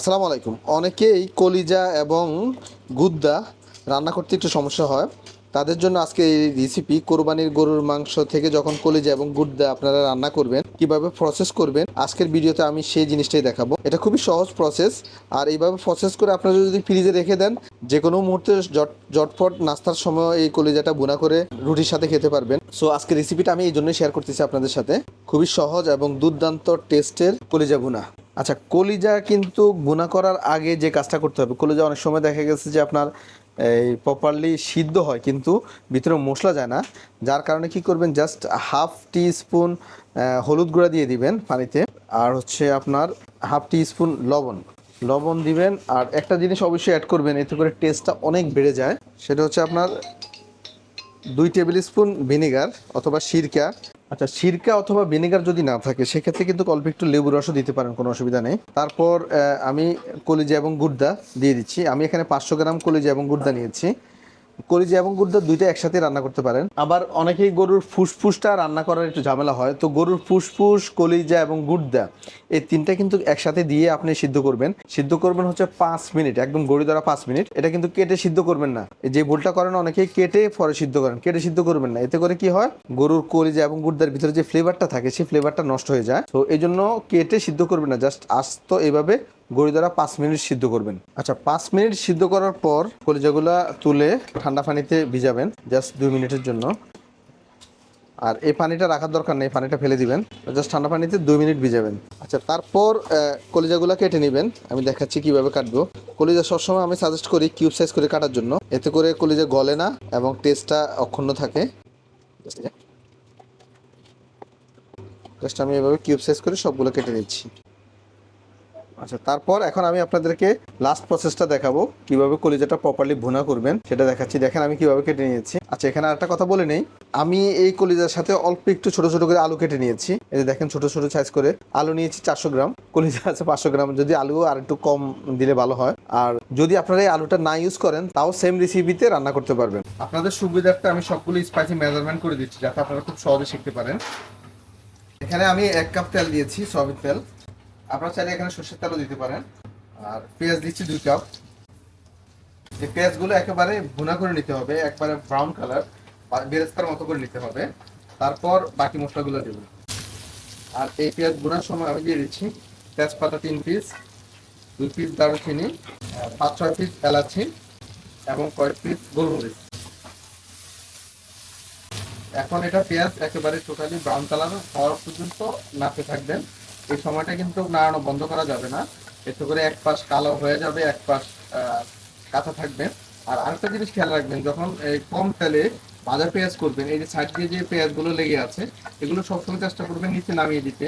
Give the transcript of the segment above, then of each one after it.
আসসালামু আলাইকুম। অনেকেই কলিজা এবং গুদ্দা রান্না করতে একটু সমস্যা হয়। তাদের জন্য আজকে এই রেসিপি কোরবানির গরুর মাংস থেকে যখন কলিজা এবং গুদ্দা আপনারা রান্না করবেন, কীভাবে প্রসেস করবেন, আজকের ভিডিওতে আমি সেই জিনিসটাই দেখাবো। এটা খুবই সহজ প্রসেস আর এইভাবে প্রসেস করে আপনারা যদি ফ্রিজে রেখে দেন যে কোনো মুহূর্তে জট জটফট নাস্তার সময় এই কলিজাটা বুনা করে রুটির সাথে খেতে পারবেন। সো আজকে রেসিপিটা আমি এই জন্যই শেয়ার করতেছি আপনাদের সাথে। খুবই সহজ এবং দুর্দান্ত টেস্টের কলিজা বুনা। আচ্ছা কলিজা কিন্তু গুণা করার আগে যে কাজটা করতে হবে, কলিজা অনেক সময় দেখা গেছে যে আপনার এই প্রপারলি সিদ্ধ হয়, কিন্তু ভিতরে মশলা যায় না। যার কারণে কি করবেন জাস্ট হাফ টি স্পুন হলুদ গুঁড়া দিয়ে দিবেন পানিতে, আর হচ্ছে আপনার হাফ টি স্পুন লবণ। লবণ দিবেন, আর একটা জিনিস অবশ্যই অ্যাড করবেন, এতে করে টেস্টটা অনেক বেড়ে যায়। সেটা হচ্ছে আপনার দুই টেবিল স্পুন ভিনেগার অথবা সিরকা আচ্ছা সিরকা অথবা ভিনেগার যদি না থাকে, সেক্ষেত্রে কিন্তু অল্প একটু লেবু রসও দিতে পারেন, কোনো অসুবিধা নেই। তারপর আমি কলিজা এবং গুড়দা দিয়ে দিচ্ছি। আমি এখানে পাঁচশো গ্রাম কলিজা এবং গুড়দা নিয়েছি। কলিজা এবং গুড়দা দুইটা একসাথে রান্না করতে পারেন। আবার অনেকেই গরুর ফুসফুসটা রান্না করার একটু ঝামেলা হয়। তো গরুর ফুসফুস, কলিজা এবং গুড়দা এই তিনটা কিন্তু একসাথে দিয়ে আপনি সিদ্ধ করবেন। সিদ্ধ করবেন হচ্ছে পাঁচ মিনিট, একদম গড়ি ধরা পাঁচ মিনিট। এটা কিন্তু কেটে সিদ্ধ করবেন না। যে ভুলটা করেন অনেকেই কেটে পরে সিদ্ধ করেন। কেটে সিদ্ধ করবেন না। এতে করে কি হয়? গরুর কলিজা এবং গুড়দার ভিতরে যে ফ্লেভারটা থাকে, সেই ফ্লেভারটা নষ্ট হয়ে যায়। তো এই জন্য কেটে সিদ্ধ করবেন না। জাস্ট আস্ত এইভাবে গড়ি দ্বারা পাঁচ মিনিট সিদ্ধ করবেন। আচ্ছা পাঁচ মিনিট সিদ্ধ করার পর কলিজাগুলা তুলে ঠান্ডা পানিতে ভিজাবেন, জাস্ট দুই মিনিটের জন্য। আর এই পানিটা রাখার দরকার নেই, পানিটা ফেলে দিবেন। জাস্ট ঠান্ডা পানিতে দুই মিনিট ভিজাবেন। আচ্ছা তারপর কলিজাগুলো কেটে নেবেন। আমি দেখাচ্ছি কীভাবে কাটবো। কলিজা সবসময় আমি সাজেস্ট করি কিউব সাইজ করে কাটার জন্য। এতে করে কলিজা গলে না এবং টেস্টটা অক্ষুণ্ণ থাকে। জাস্ট আমি এভাবে কিউব সাইজ করে সবগুলো কেটে নিচ্ছি। আচ্ছা তারপর এখন আমি আপনাদেরকে লাস্ট প্রসেসটা দেখাবো, কীভাবে কলিজাটা প্রপারলি ভুনা করবেন, সেটা দেখাচ্ছি। দেখেন আমি কীভাবে কেটে নিয়েছি। আচ্ছা এখানে আরেকটা কথা বলে নেই। আমি এই কলিজার সাথে অল্প একটু ছোট ছোট করে আলু কেটে নিয়েছি। এই যে দেখেন ছোট ছোট সাইজ করে আলু নিয়েছি চারশো গ্রাম। কলিজা আছে পাঁচশো গ্রাম। যদি আলু আর একটু কম দিলে ভালো হয়। আর যদি আপনারা এই আলুটা না ইউজ করেন, তাও সেম রেসিপিতে রান্না করতে পারবেন। আপনাদের সুবিধার্থে আমি সবগুলো স্পাইসি মেজারমেন্ট করে দিচ্ছি, যাতে আপনারা খুব সহজে শিখতে পারেন। এখানে আমি এক কাপ তেল দিয়েছি সয়াবিন তেল। আপনারা চাইলে এখানে সর্ষের তেলও দিতে পারেন। আর পেঁয়াজ দিচ্ছি দুই কাপ। এই পেঁয়াজগুলো একেবারে ভুনা করে নিতে হবে, একবারে ব্রাউন কালার বেরেস্তার মতো করে নিতে হবে। তারপর বাকি মশলাগুলো দেবেন আর এই পেঁয়াজ ভুনার সময় আমি দিয়ে দিচ্ছি তেজপাতা তিন পিস দুই পিস দারুচিনি পাঁচ, ছয় পিস এলাচি এবং কয়েক পিস গোলমরিচ। এখন এটা পেঁয়াজ একেবারে টোটালি ব্রাউন কালার হওয়ার পর্যন্ত নাড়তে থাকবেন। এই সময়টা কিন্তু নাড়ানো বন্ধ করা যাবে না। এতে করে এক পাশ কালো হয়ে যাবে, এক পাশ কাঁচা থাকবে। আর আরেকটা জিনিস খেয়াল রাখবেন, যখন এই কম তেলে ভাজা পেঁয়াজ করবেন, এই যে সাইড দিয়ে যে পেঁয়াজগুলো লেগে আছে, এগুলো সবসময় চেষ্টা করবেন নিচে নামিয়ে দিতে।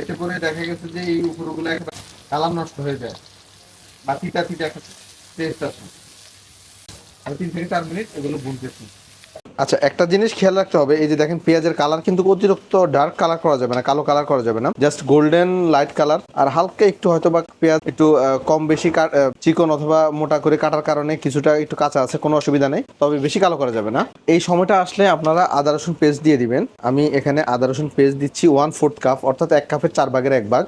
এতে করে দেখা গেছে যে এই উপরগুলো একবার কালাম নষ্ট হয়ে যায় বা তিতা তিতা টেস্ট আমি তিন থেকে চার মিনিট এগুলো বুনতেছি আচ্ছা একটা জিনিস খেয়াল রাখতে হবে, এই যে দেখেন পেঁয়াজের কালার কিন্তু অতিরিক্ত ডার্ক কালার করা যাবে না, কালো কালার করা যাবে না জাস্ট গোল্ডেন লাইট কালার আর হালকা একটু হয়তো বা পেঁয়াজ একটু কম বেশি চিকন অথবা মোটা করে কাটার কারণে কিছুটা একটু কাঁচা আছে, কোনো অসুবিধা নেই, তবে বেশি কালো করা যাবে না। এই সময়টা আসলে আপনারা আদা, রসুন পেস্ট দিয়ে দিবেন। আমি এখানে আদা, রসুন পেস্ট দিচ্ছি ওয়ান ফোর্থ কাপ অর্থাৎ এক কাপের চার ভাগের এক ভাগ।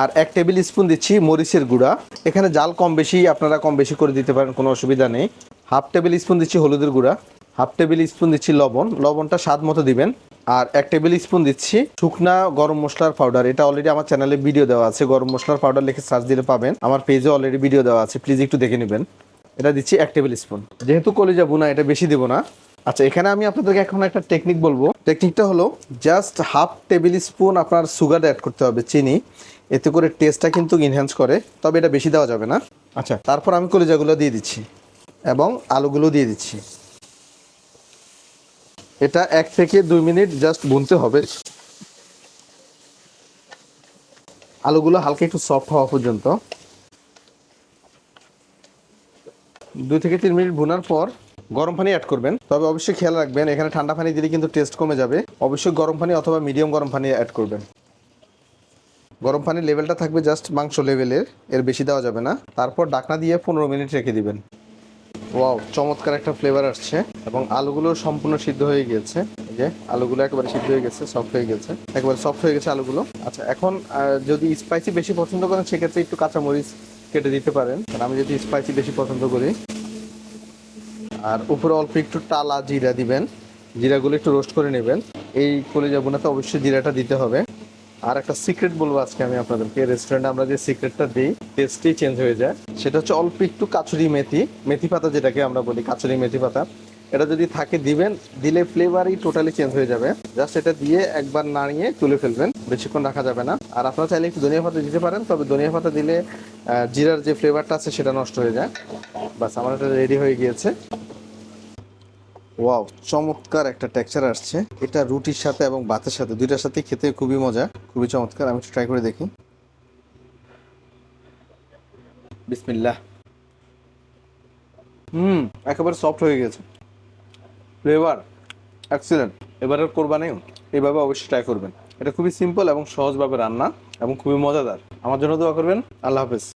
আর এক টেবিল স্পুন দিচ্ছি মরিচের গুঁড়া। এখানে জাল কম বেশি, আপনারা কম বেশি করে দিতে পারেন, কোনো অসুবিধা নেই। হাফ টেবিল স্পুন দিচ্ছি হলুদের গুঁড়া, হাফ টেবিল স্পুন দিচ্ছি লবণ, লবণটা স্বাদ মতো দিবেন। আর এক টেবিল স্পুন দিচ্ছি শুকনা গরম মশলার পাউডার, এটা অলরেডি আমার চ্যানেলে ভিডিও দেওয়া আছে, গরম মশলার পাউডার লিখে সার্চ দিলে পাবেন। আমার পেজে অলরেডি ভিডিও দেওয়া আছে প্লিজ একটু দেখে নেবেন। এটা দিচ্ছি এক টেবিল স্পুন। যেহেতু কলিজা বুনা, এটা বেশি দেবো না। আচ্ছা এখানে আমি আপনাদেরকে এখন একটা টেকনিক বলব। টেকনিকটা হলো জাস্ট হাফ টেবিল স্পুন আপনার সুগার অ্যাড করতে হবে, চিনি। এতে করে টেস্টটা কিন্তু ইনহ্যান্স করে, তবে এটা বেশি দেওয়া যাবে না। আচ্ছা তারপর আমি কলিজাগুলো দিয়ে দিচ্ছি। এবং আলুগুলো দিয়ে দিচ্ছি। এটা এক থেকে দুই মিনিট জাস্ট বুনতে হবে। আলুগুলো হালকা একটু সফট হওয়া পর্যন্ত। দুই থেকে তিন মিনিট ভুনার পর গরম পানি অ্যাড করবেন। তবে অবশ্যই খেয়াল রাখবেন, এখানে ঠান্ডা পানি দিলে কিন্তু টেস্ট কমে যাবে। অবশ্যই গরম পানি অথবা মিডিয়াম গরম পানি অ্যাড করবেন। গরম পানির লেভেলটা থাকবে জাস্ট মাংস লেভেলের এর বেশি দেওয়া যাবে না। তারপর ডাকনা দিয়ে পনেরো মিনিট রেখে দিবেন। ওয়াও চমৎকার একটা ফ্লেভার আসছে এবং আলুগুলো সম্পূর্ণ সিদ্ধ হয়ে গিয়েছে। যে আলুগুলো একেবারে সিদ্ধ হয়ে গেছে সফট হয়ে গেছে, একেবারে সফট হয়ে গেছে আলুগুলো। আচ্ছা এখন যদি স্পাইসি বেশি পছন্দ করেন, সেক্ষেত্রে একটু কাঁচামরিচ কেটে দিতে পারেন। কারণ আমি যদি স্পাইসি বেশি পছন্দ করি। আর উপরে অল্প একটু টালা জিরা দিবেন। জিরাগুলো একটু রোস্ট করে নেবেন। এই কলিজা বোনাতে অবশ্যই জিরাটা দিতে হবে। আর একটা সিক্রেট বলব আজকে আমি আপনাদেরকে রেস্টুরেন্টে আমরা যে সিক্রেটটা দিই টেস্টই চেঞ্জ হয়ে যায়। সেটা হচ্ছে অল্প একটু কাচুরি মেথি মেথি পাতা যেটাকে আমরা বলি, কাচুরি মেথি পাতা। এটা যদি থাকে দিবেন, দিলে ফ্লেভারই টোটালি চেঞ্জ হয়ে যাবে। জাস্ট এটা দিয়ে একবার নাড়িয়ে তুলে ফেলবেন, বেশিক্ষণ রাখা যাবে না। আর আপনারা চাইলে একটু ধনিয়া পাতা দিতে পারেন, তবে ধনিয়া পাতা দিলে জিরার যে ফ্লেভারটা আছে সেটা নষ্ট হয়ে যায়। বাস, আমার এটা রেডি হয়ে গিয়েছে। ওয়াও, চমৎকার একটা টেক্সচার আসছে। এটা রুটির সাথে এবং ভাতের সাথে, দুইটার সাথে খেতে খুবই মজা, খুবই চমৎকার, আমি একটু ট্রাই করে দেখি। বিসমিল্লাহ। হুম, একেবারে সফট হয়ে গেছে। ফ্লেভার এক্সিলেন্ট এবারের কোরবানি এইভাবে অবশ্যই ট্রাই করবেন। এটা খুবই সিম্পল এবং সহজভাবে রান্না এবং খুবই মজাদার। আমার জন্য দোয়া করবেন। আল্লাহ হাফেজ।